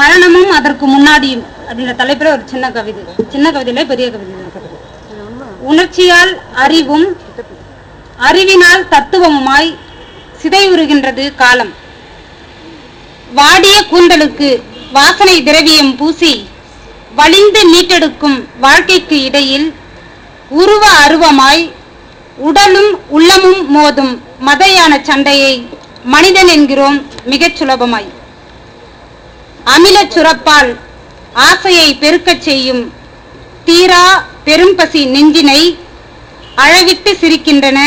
மரணமும் அதற்கு முன்னாடியும். அப்படின்ற தலைப்புல ஒரு சின்ன கவிதை. சின்ன கவிதையில பெரிய கவிதை. உணர்ச்சியால் அறிவும் அறிவினால் தத்துவமுமாய் சிதைவுறுகின்றது காலம். வாடிய கூந்தலுக்கு வாசனை திரவியம் பூசி வலிந்து மீட்டெடுக்கும் வாழ்க்கைக்கு இடையில் உருவ அருவமாய் உடலும் உள்ளமும் மோதும் மதையான சண்டையை மனிதன் என்கிறோம் மிகச் சுலபமாய். அமிலச் சுரப்பால் ஆசையை பெருக்கச் செய்யும் தீரா பெரும்பசி நெஞ்சினை அழவிட்டு சிரிக்கின்றன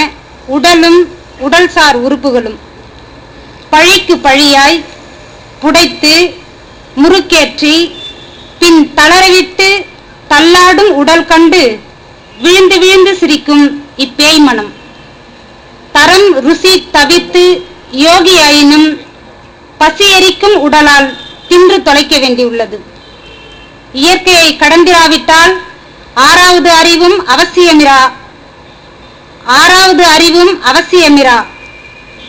உடலும் உடல்சார் உறுப்புகளும். பழிக்கு பழியாய் புடைத்து முறுக்கேற்றி பின் தளரவிட்டு தள்ளாடும் உடல் கண்டு விழுந்து விழுந்து சிரிக்கும் இப்பேய் மனம் தரம் ருசி தவித்து யோகியாயினும் பசியரிக்கும் உடலால் தின்று தொலைக்க வேண்டியுள்ளது. இயற்கையை கடந்திராவிட்டால் ஆறாவது அறிவும் அவசியமிரா. ஆறாவது அறிவும் அவசியமிரா.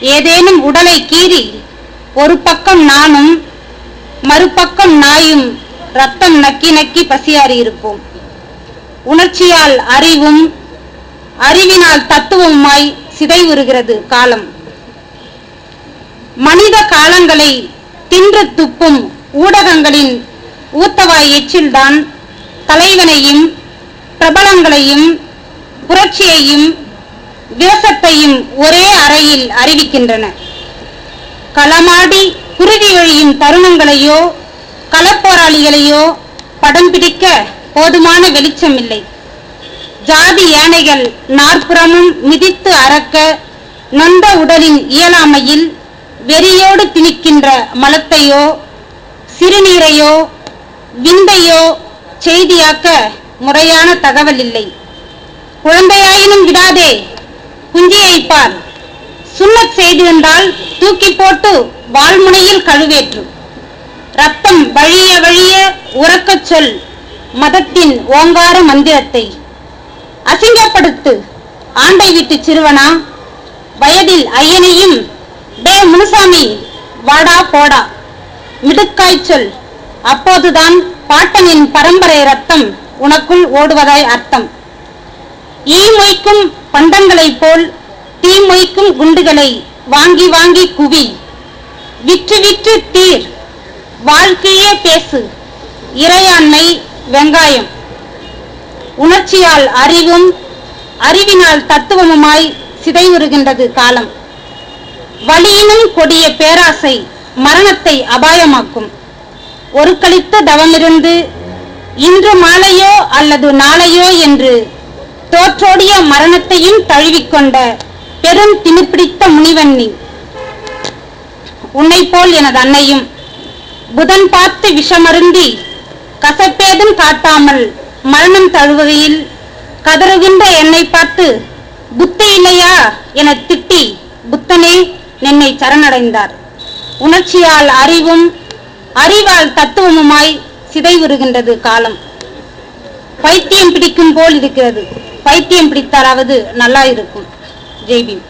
ஏதேனும் உடலை கீறி ஒரு பக்கம் நானும் மறுபக்கம் நாயும் ரத்தம் நக்கி நக்கி பசியாறி இருப்போம் உணர்ச்சியால் அறிவும் அறிவினால் தத்துவமாய் சிதைவுறுகிறது காலம். மனித காலங்களை தின்று துப்பும் ஊடகங்களின் ஊத்தவாய் எச்சில்தான் தலைவனையும் பிரபலங்களையும் புரட்சியையும் தேசத்தையும் ஒரே அறையில் அறிவிக்கின்றன. களமாடி குருதி ஒழியும் தருணங்களையோ களப்போராளிகளையோ படம் பிடிக்க போதுமான வெளிச்சம் இல்லை ஜாதி யானைகள் நாற்புறமும் மிதித்து அறக்க நொந்த உடலின் இயலாமையில் வெறியோடு திணிக்கின்ற மலத்தையோ சிறுநீரையோ விந்தையோ செய்தியாக்க முறையான தகவல் இல்லை. குழந்தையாயினும் விடாதே குஞ்சியை பார் சுண்ணத் செய்திருந்தால் தூக்கி போட்டு வாழ்முனையில் கழுவேற்று. ரத்தம் வழிய வழிய உறக்கச் சொல் மதத்தின் ஓங்கார மந்திரத்தை. அசிங்கப்படுத்து ஆண்டை வீட்டு சிறுவனா? வயதில் ஐயனையும் டே முனுசாமி வாடா போடா. இடுக்காய்ச்சல் அப்போதுதான் பாட்டனின் பரம்பரை ரத்தம் உனக்குள் ஓடுவதாய் அர்த்தம். ஈ மொய்க்கும் பண்டங்களைப் போல் தீ மொய்க்கும் குண்டுகளை வாங்கி வாங்கி குவி. விற்று விற்று தீர். வாழ்க்கையே பேசு. இறையாண்மை வெங்காயம். உணர்ச்சியால் அறிவும் அறிவினால் தத்துவமுமாய் சிதைவுறுகின்றது காலம். வலியினும் கொடிய பேராசை மரணத்தை அபாயமாக்கும். ஒரு கழித்த தவமிருந்து இன்று மாலையோ அல்லது நாளையோ என்று தோற்றோடிய மரணத்தையும் தழுவிக்கொண்ட பெரும் திணிப்பிடித்த முனிவன் நீ உன்னை போல் எனது அன்னையும் புதன் பார்த்து விஷமருந்தி கசப்பேதும் காட்டாமல் மரணம் தழுவுகையில் கதறுகின்ற என்னை பார்த்து புத்த இல்லையா? என திட்டி புத்தனே நின்னை சரணடைந்தார். உணர்ச்சியால் அறிவும் அறிவால் தத்துவமுமாய் சிதைவுறுகின்றது காலம். பைத்தியம் பிடிக்கும் போல் இருக்கிறது. பைத்தியம் பிடித்தாலாவது நல்லா இருக்கும் ஜெய்பீம்